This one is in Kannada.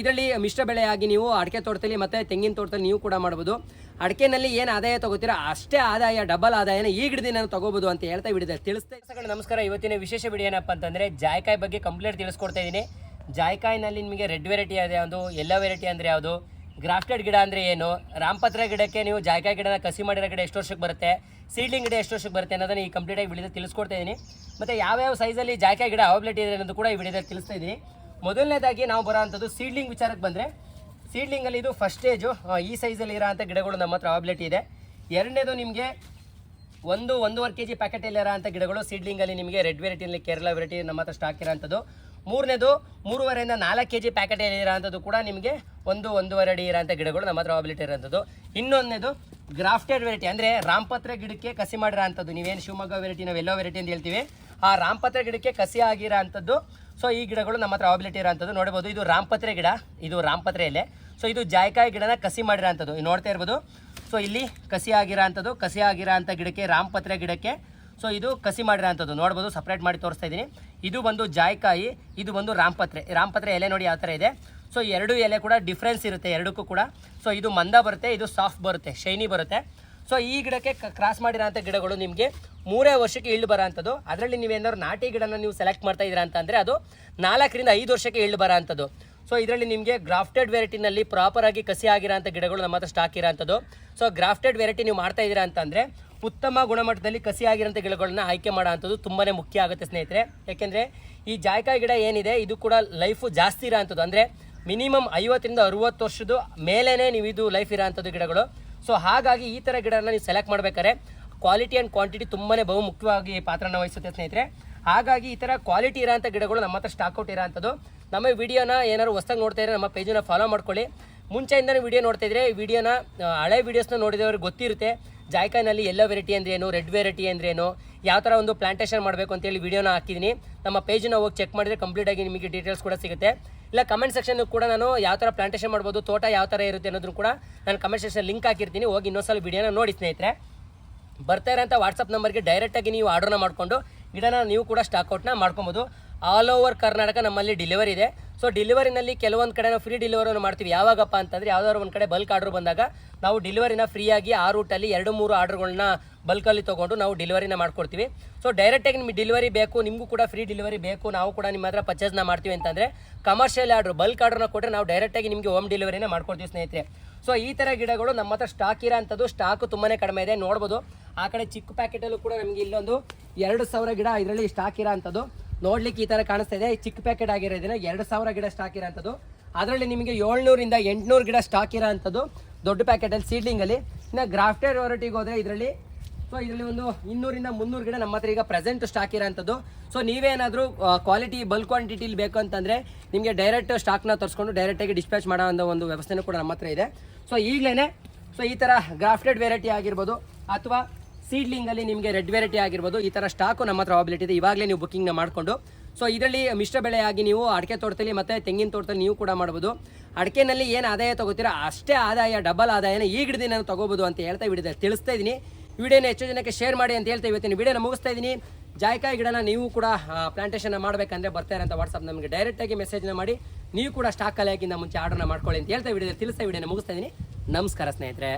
ಇದರಲ್ಲಿ ಮಿಶ್ರ ಬೆಳೆಯಾಗಿ ನೀವು ಅಡಿಕೆ ತೋಟದಲ್ಲಿ ಮತ್ತೆ ತೆಂಗಿನ ತೋಟದಲ್ಲಿ ನೀವು ಕೂಡ ಮಾಡ್ಬೋದು. ಅಡಿಕೆನಲ್ಲಿ ಏನು ಆದಾಯ ತಗೋತೀರಾ? ಅಷ್ಟೇ ಆದಾಯ ಡಬಲ್ ಆದಾಯನ ಈ ನಾನು ತಗೋಬೋದು ಅಂತ ಹೇಳ್ತಾ ಬಿಡಿದೆ ತಿಳಿಸ್ತಾ. ನಮಸ್ಕಾರ. ಇವತ್ತಿನ ವಿಶೇಷ ಬಿಡಿ ಏನಪ್ಪ ಅಂತಂದ್ರೆ ಜಾಯ್ಕಾಯಿ ಬಗ್ಗೆ ಕಂಪ್ಲೀಟ್ ತಿಳಿಸ್ಕೊಡ್ತಾ ಇದ್ದೀನಿ. ಜಾಯ್ಕಾಯಿನಲ್ಲಿ ನಿಮಗೆ ರೆಡ್ ವೆರೈಟಿ ಇದೆ ಯಾವುದು ಎಲ್ಲೋ ವೆರೈಟಿ ಅಂದರೆ ಯಾವುದು ಗ್ರಾಫ್ಟೆಡ್ ಗಿಡ ಅಂದರೆ ಏನು, ರಾಮಪತ್ರ ಗಿಡಕ್ಕೆ ನೀವು ಜಾಯ್ಕಾಯಿ ಗಿಡನ ಕಸಿ ಮಾಡಿರೋ ಗಿಡ ಎಷ್ಟು ವರ್ಷಕ್ಕೆ ಬರುತ್ತೆ ಸೀಡ್ಲಿಂಗ್ ಗಿಡ ಎಷ್ಟು ವರ್ಷಕ್ಕೆ ಬರುತ್ತೆ ಅನ್ನೋದನ್ನ ಈ ಕಂಪ್ಲೀಟಾಗಿ ವಿಡಿಯೋದಲ್ಲಿ ತಿಳಿಸ್ಕೊಡ್ತಾ ಇದ್ದೀನಿ. ಮತ್ತು ಯಾವ್ಯಾವ ಸೈಜಲ್ಲಿ ಜಾಯ್ಕಾಯಿ ಗಿಡ ಅವೈಬಿಲಿಟಿ ಇದೆ ಅನ್ನೋದು ಕೂಡ ಈ ವಿಡಿಯೋದಲ್ಲಿ ತಿಳಿಸ್ತಾ ಇದ್ದೀನಿ. ಮೊದಲನೇದಾಗಿ ನಾವು ಬರೋ ಅಂಥದ್ದು ಸೀಡ್ಲಿಂಗ್ ವಿಚಾರಕ್ಕೆ ಬಂದರೆ ಸೀಡ್ಲಿಂಗಲ್ಲಿ ಇದು ಫಸ್ಟ್ ಸ್ಟೇಜು ಈ ಸೈಜಲ್ಲಿ ಇರೋ ಅಂಥ ಗಿಡಗಳು ನಮ್ಮ ಹತ್ರ ಆಬ್ಲೆಟ್ ಇದೆ. ಎರಡನೇದು ನಿಮಗೆ ಒಂದು, ಒಂದೂವರೆ ಕೆ ಜಿ ಪ್ಯಾಕೆಟಲ್ಲಿ ಅಂಥ ಗಿಡಗಳು ಸೀಡ್ಲಿಂಗಲ್ಲಿ ನಿಮಗೆ ರೆಡ್ ವೆರೈಟಿಯಲ್ಲಿ ಕೇರಳ ವೆರೈಟಿ ನಮ್ಮ ಹತ್ರ ಸ್ಟಾಕ್ ಇರೋಂಥದ್ದು ಮೂರನೇದು, ಮೂರುವರೆಯಿಂದ ನಾಲ್ಕು ಕೆ ಜಿ ಪ್ಯಾಕೆಟಲ್ಲಿ ಇರೋಂಥದ್ದು ಕೂಡ ನಿಮಗೆ ಒಂದು, ಒಂದೂವರೆ ಅಡಿ ಇರೋಂಥ ಗಿಡಗಳು ನಮ್ಮ ಹತ್ರ ಆಬ್ಲೆಟ್ ಇರೋಂಥದ್ದು ಇನ್ನೊಂದನೇದು ಗ್ರಾಫ್ಟೆಡ್ ವೆರೈಟಿ ಅಂದರೆ ರಾಮಪತ್ರ ಗಿಡಕ್ಕೆ ಕಸಿ ಮಾಡಿರೋ ಅಂಥದ್ದು. ನೀವೇನು ಶಿವಮೊಗ್ಗ ವೆರೈಟಿ ನಾವು ಎಲ್ಲೋ ವೆರೈಟಿ ಅಂತ ಹೇಳ್ತೀವಿ. ಆ ರಾಮಪತ್ರ ಗಿಡಕ್ಕೆ ಕಸಿ ಆಗಿರೋ ಅಂಥದ್ದು ಸೊ ಈ ಗಿಡಗಳು ನಮ್ಮ ಹತ್ರ ಅವೈಬಿಲಿಟಿ ಇರೋಂಥದ್ದು ನೋಡ್ಬೋದು, ಇದು ರಾಮಪತ್ರೆ ಗಿಡ. ಇದು ರಾಮಪತ್ರೆ ಎಲೆ ಸೊ ಇದು ಜಾಯ್ಕಾಯಿ ಗಿಡನ ಕಸಿ ಮಾಡಿರೋಂಥದ್ದು ನೋಡ್ತಾ ಇರ್ಬೋದು. ಸೊ ಇಲ್ಲಿ ಕಸಿ ಆಗಿರೋಂಥದ್ದು ಕಸಿ ಆಗಿರೋ ಅಂಥ ಗಿಡಕ್ಕೆ, ರಾಮಪತ್ರೆ ಗಿಡಕ್ಕೆ. ಸೊ ಇದು ಕಸಿ ಮಾಡಿರೋ ಅಂಥದ್ದು ನೋಡ್ಬೋದು ಸಪ್ರೇಟ್ ಮಾಡಿ ತೋರಿಸ್ತಾ ಇದ್ದೀನಿ. ಇದು ಬಂದು ಜಾಯ್ಕಾಯಿ, ಇದು ಬಂದು ರಾಮಪತ್ರೆ. ರಾಮಪತ್ರೆ ಎಲೆ ನೋಡಿ ಯಾವ ಥರ ಇದೆ. ಸೊ ಎರಡು ಎಲೆ ಕೂಡ ಡಿಫ್ರೆನ್ಸ್ ಇರುತ್ತೆ, ಎರಡಕ್ಕೂ ಕೂಡ. ಸೊ ಇದು ಮಂದ ಬರುತ್ತೆ, ಇದು ಸಾಫ್ಟ್ ಬರುತ್ತೆ ಶೈನಿ ಬರುತ್ತೆ. ಸೊ ಈ ಗಿಡಕ್ಕೆ ಕ್ರಾಸ್ ಮಾಡಿರೋಂಥ ಗಿಡಗಳು ನಿಮಗೆ ಮೂರೇ ವರ್ಷಕ್ಕೆ ಇಳ್ಳು ಬರೋ ಅಂಥದ್ದು ಅದರಲ್ಲಿ ನೀವೇನಾದ್ರು ನಾಟಿ ಗಿಡನ ನೀವು ಸೆಲೆಕ್ಟ್ ಮಾಡ್ತಾ ಇದ್ದೀರಾ ಅಂತಂದರೆ ಅದು ನಾಲ್ಕರಿಂದ ಐದು ವರ್ಷಕ್ಕೆ ಇಳ್ಳು ಬರೋ ಅಂಥದ್ದು ಸೊ ಇದರಲ್ಲಿ ನಿಮಗೆ ಗ್ರಾಫ್ಟೆಡ್ ವೆರೈಟಿನಲ್ಲಿ ಪ್ರಾಪರಾಗಿ ಕಸಿ ಆಗಿರೋಂಥ ಗಿಡಗಳು ನಮ್ಮ ಹತ್ರ ಸ್ಟಾಕ್ ಇರೋಂಥದ್ದು. ಸೊ ಗ್ರಾಫ್ಟೆಡ್ ವೆರೈಟಿ ನೀವು ಮಾಡ್ತಾ ಇದ್ದೀರಾ ಅಂತಂದರೆ ಉತ್ತಮ ಗುಣಮಟ್ಟದಲ್ಲಿ ಕಸಿ ಆಗಿರೋಂಥ ಗಿಡಗಳನ್ನ ಆಯ್ಕೆ ಮಾಡೋ ಅಂಥದ್ದು ತುಂಬಾ ಮುಖ್ಯ ಆಗುತ್ತೆ ಸ್ನೇಹಿತರೆ. ಯಾಕೆಂದರೆ ಈ ಜಾಯ್ಕಾಯಿ ಗಿಡ ಏನಿದೆ, ಇದು ಕೂಡ ಲೈಫು ಜಾಸ್ತಿ ಇರೋ ಅಂಥದ್ದು ಅಂದರೆ ಮಿನಿಮಮ್ ಐವತ್ತರಿಂದ ಅರುವತ್ತು ವರ್ಷದ ಮೇಲೇ ನೀವು ಇದು ಲೈಫ್ ಇರೋ ಅಂಥದ್ದು ಗಿಡಗಳು. ಸೊ ಹಾಗಾಗಿ ಈ ಥರ ಗಿಡನ ನೀವು ಸೆಲೆಕ್ಟ್ ಮಾಡ್ಬೇಕಾದ್ರೆ ಕ್ವಾಲಿಟಿ ಆ್ಯಂಡ್ ಕ್ವಾಂಟಿಟಿ ತುಂಬಾ ಬಹು ಮುಖ್ಯವಾಗಿ ಪಾತ್ರನ ವಹಿಸುತ್ತೆ ಸ್ನೇಹಿತರೆ. ಹಾಗಾಗಿ ಈ ಥರ ಕ್ವಾಲಿಟಿ ಇರೋಂಥ ಗಿಡಗಳು ನಮ್ಮ ಹತ್ರ ಸ್ಟಾಕ್ಔಟ್ ಇರೋಂಥದ್ದು ನಮ್ಮ ವಿಡಿಯೋನ ಏನಾದ್ರು ಹೊಸ್ದಾಗಿ ನೋಡ್ತಾ ಇದ್ರೆ ನಮ್ಮ ಪೇಜನ್ನ ಫಾಲೋ ಮಾಡ್ಕೊಳ್ಳಿ. ಮುಂಚೆಯಿಂದನೇ ವಿಡಿಯೋ ನೋಡ್ತಾ ಇದ್ರೆ ಈ ವಿಡಿಯೋನ ಹಳೆ ವೀಡಿಯೋಸ್ನ ನೋಡಿದವ್ರಿಗೆ ಗೊತ್ತಿರುತ್ತೆ. ಜಾಯ್ಕಾಯ್ನಲ್ಲಿ ಎಲ್ಲೋ ವೆರೈಟಿ ಅಂದ್ರೆ ಏನು ರೆಡ್ ವೆರೈಟಿ ಅಂದ್ರೆ ಏನು ಯಾವ ಥರ ಒಂದು ಪ್ಲಾಂಟೇಷನ್ ಮಾಡಬೇಕು ಅಂತೇಳಿ ವಿಡಿಯೋನ ಹಾಕಿದ್ದೀನಿ. ನಮ್ಮ ಪೇಜನ್ನ ಹೋಗಿ ಚೆಕ್ ಮಾಡಿದ್ರೆ ಕಂಪ್ಲೀಟಾಗಿ ನಿಮಗೆ ಡೀಟೇಲ್ಸ್ ಕೂಡ ಸಿಗುತ್ತೆ. ಇಲ್ಲ ಕಮೆಂಟ್ ಸೆಕ್ಷನ್ ಕೂಡ ನಾನು ಯಾವ ಥರ ಪ್ಲಾಂಟೇಷನ್ ಮಾಡ್ಬೋದು, ತೋಟ ಯಾವ ಥರ ಇರುತ್ತೆ ಅನ್ನೋದನ್ನು ಕೂಡ ನಾನು ಕಮೆಂಟ್ ಸೆಕ್ಷನ್ ಲಿಂಕ್ ಹಾಕಿರ್ತೀನಿ, ಹೋಗಿ ಇನ್ನೊಂದ್ಸಲ ವಿಡಿಯೋನ ನೋಡಿ ಸ್ನೇಹಿತರೆ. ಬರ್ತಾ ಇರೋಂಥ ವಾಟ್ಸಪ್ ನಂಬರ್ಗೆ ಡೈರೆಕ್ಟಾಗಿ ನೀವು ಆರ್ಡರ್ನ ಮಾಡಿಕೊಂಡು, ಗಿಡನ ನೀವು ಕೂಡ ಸ್ಟಾಕ್ಔಟ್ನ ಮಾಡ್ಕೊಬೋದು. ಆಲ್ ಓವರ್ ಕರ್ನಾಟಕ ನಮ್ಮಲ್ಲಿ ಡೆಲಿವರಿ ಇದೆ. ಸೊ ಡೆಲಿವರಿನಲ್ಲಿ ಕೆಲವೊಂದು ಕಡೆ ನಾವು ಫ್ರೀ ಡೆಲಿವರಿಯನ್ನು ಮಾಡ್ತೀವಿ. ಯಾವಾಗಪ್ಪ ಅಂತಂದರೆ ಯಾವ್ದಾದ್ರು ಒಂದು ಕಡೆ ಬಲ್ಕ್ ಆರ್ಡ್ರ್ ಬಂದಾಗ ನಾವು ಡೆಲಿವರಿನ ಫ್ರೀಯಾಗಿ ಆ ರೂಟಲ್ಲಿ ಎರಡು ಮೂರು ಆರ್ಡ್ರ್ಗಳನ್ನ ಬಲ್ಕಲ್ಲಿ ತೊಗೊಂಡು ನಾವು ಡೆಲಿವರಿನ ಮಾಡ್ಕೊಡ್ತೀವಿ. ಸೊ ಡೈರೆಕ್ಟಾಗಿ ನಿಮಗೆ ಡೆಲಿವರಿ ಬೇಕು, ನಿಮಗೂ ಕೂಡ ಫ್ರೀ ಡೆಲಿವರಿ ಬೇಕು, ನಾವು ಕೂಡ ನಿಮ್ಮ ಹತ್ರ ಪರ್ಚೇಸ್ನ ಮಾಡ್ತೀವಿ ಅಂತಂದರೆ ಕಮರ್ಷಿಯಲ್ ಆರ್ಡ್ರ್ ಬಲ್ಕ್ ಆರ್ಡ್ರನ್ನ ಕೊಟ್ಟರೆ ನಾವು ಡೈರೆಕ್ಟಾಗಿ ನಿಮಗೆ ಹೋಮ್ ಡೆಲಿವರಿನ ಮಾಡ್ಕೊಡ್ತೀವಿ ಸ್ನೇಹಿತರೆ. ಸೊ ಈ ಥರ ಗಿಡಗಳು ನಮ್ಮ ಹತ್ರ ಸ್ಟಾಕ್ ಇರೋ ಅಂಥದ್ದು ಸ್ಟಾಕು ತುಂಬಾ ಕಡಿಮೆ ಇದೆ. ನೋಡ್ಬೋದು. ಆ ಕಡೆ ಚಿಕ್ಕ ಪ್ಯಾಕೆಟಲ್ಲೂ ಕೂಡ ನಮಗೆ ಇಲ್ಲೊಂದು ಎರಡು ಸಾವಿರ ಗಿಡ ಇದರಲ್ಲಿ ಸ್ಟಾಕ್ ಇರೋ ಅಂಥದ್ದು ನೋಡ್ಲಿಕ್ಕೆ ಈ ಥರ ಕಾಣಿಸ್ತಾ ಇದೆ. ಚಿಕ್ಕ ಪ್ಯಾಕೆಟ್ ಆಗಿರೋದಿನ ಎರಡು ಸಾವಿರ ಗಿಡ ಸ್ಟಾಕ್ ಇರೋಂಥದ್ದು ಅದರಲ್ಲಿ ನಿಮಗೆ ಏಳ್ನೂರಿಂದ ಎಂಟುನೂರು ಗಿಡ ಸ್ಟಾಕ್ ಇರೋ ಅಂಥದ್ದು ದೊಡ್ಡ ಪ್ಯಾಕೆಟಲ್ಲಿ ಸೀಡ್ಲಿಂಗಲ್ಲಿ ಇನ್ನು ಗ್ರಾಫ್ಟೆಡ್ ವೆರೈಟಿಗೆ ಹೋದರೆ ಇದರಲ್ಲಿ ಸೊ ಇದರಲ್ಲಿ ಒಂದು ಇನ್ನೂರಿಂದ ಮುನ್ನೂರು ಗಿಡ ನಮ್ಮ ಹತ್ರ ಈಗ ಪ್ರೆಸೆಂಟ್ ಸ್ಟಾಕ್ ಇರೋಂಥದ್ದು. ಸೊ ನೀವೇನಾದರೂ ಕ್ವಾಲಿಟಿ ಬಲ್ಕ್ ಕ್ವಾಂಟಿಟಿಲಿ ಬೇಕು ಅಂತಂದರೆ ನಿಮಗೆ ಡೈರೆಕ್ಟ್ ಸ್ಟಾಕ್ನ ತರಿಸ್ಕೊಂಡು ಡೈರೆಕ್ಟಾಗಿ ಡಿಸ್ಪ್ಯಾಚ್ ಮಾಡೋ ಒಂದು ವ್ಯವಸ್ಥೆನೂ ಕೂಡ ನಮ್ಮ ಹತ್ರ ಇದೆ. ಸೊ ಈಗಲೇ ಸೊ ಈ ಥರ ಗ್ರಾಫ್ಟೆಡ್ ವೆರೈಟಿ ಆಗಿರ್ಬೋದು, ಅಥವಾ ಸೀಡ್ಲಿಂಗಲ್ಲಿ ನಿಮಗೆ ರೆಡ್ ವೆರೈಟಿ ಆಗಿರ್ಬೋದು, ಈ ಥರ ಸ್ಟಾಕು ನಮ್ಮ ಹತ್ರ ಅವೈಬಿಲಿಟಿ ಇದೆ. ಇವಾಗಲೇ ನೀವು ಬುಕ್ಕಿಂಗ್ನ ಮಾಡಿಕೊಂಡು. ಸೊ ಇದರಲ್ಲಿ ಮಿಶ್ರ ಬೆಳೆಯಾಗಿ ನೀವು ಅಡಿಕೆ ತೋಟದಲ್ಲಿ ಮತ್ತು ತೆಂಗಿನ ತೋಟದಲ್ಲಿ ನೀವು ಕೂಡ ಮಾಡ್ಬೋದು. ಅಡಿಕೆನಲ್ಲಿ ಏನು ಆದಾಯ ತಗೋತೀರಾ? ಅಷ್ಟೇ ಆದಾಯ ಡಬಲ್ ಆದಾಯನ ಈ ಗಿಡದಿಂದ ನಾನು ತಗೋಬೋದು ಅಂತ ಹೇಳ್ತಾ ವಿಡಿಯೋದಲ್ಲಿ ತಿಳಿಸ್ತಾ ಇದ್ದೀನಿ. ವಿಡಿಯೋನ ಹೆಚ್ಚು ಜನಕ್ಕೆ ಶೇರ್ ಮಾಡಿ ಅಂತ ಹೇಳ್ತಾ ಇವತ್ತಿನ ವಿಡಿಯೋನ ಮುಗಿಸ್ತಾ ಇದ್ದೀನಿ. ಜಾಯ್ಕಾಯಿ ಗಿಡನ ನೀವು ಕೂಡ ಪ್ಲಾಂಟೇಷನ್ ಮಾಡಬೇಕಂದ್ರೆ ಬರ್ತಾರೆ ಅಂತ ವಾಟ್ಸಪ್ ನಮಗೆ ಡೈರೆಕ್ಟಾಗಿ ಮೆಸೇಜ್ನ ಮಾಡಿ. ನೀವು ಕೂಡ ಸ್ಟಾಕ್ ಕಲೆಯಾಗಿಂದ ಮುಂಚೆ ಆರ್ಡರ್ನ ಮಾಡ್ಕೊಳ್ಳಿ ಅಂತ ಹೇಳ್ತಾ ವಿಡಿಯೋದಲ್ಲಿ ತಿಳಿಸ್ತಾ ವಿಡಿಯೋನ ಮುಗಿಸ್ತಾ ಇದ್ದೀನಿ. ನಮಸ್ಕಾರ ಸ್ನೇಹಿತರೆ.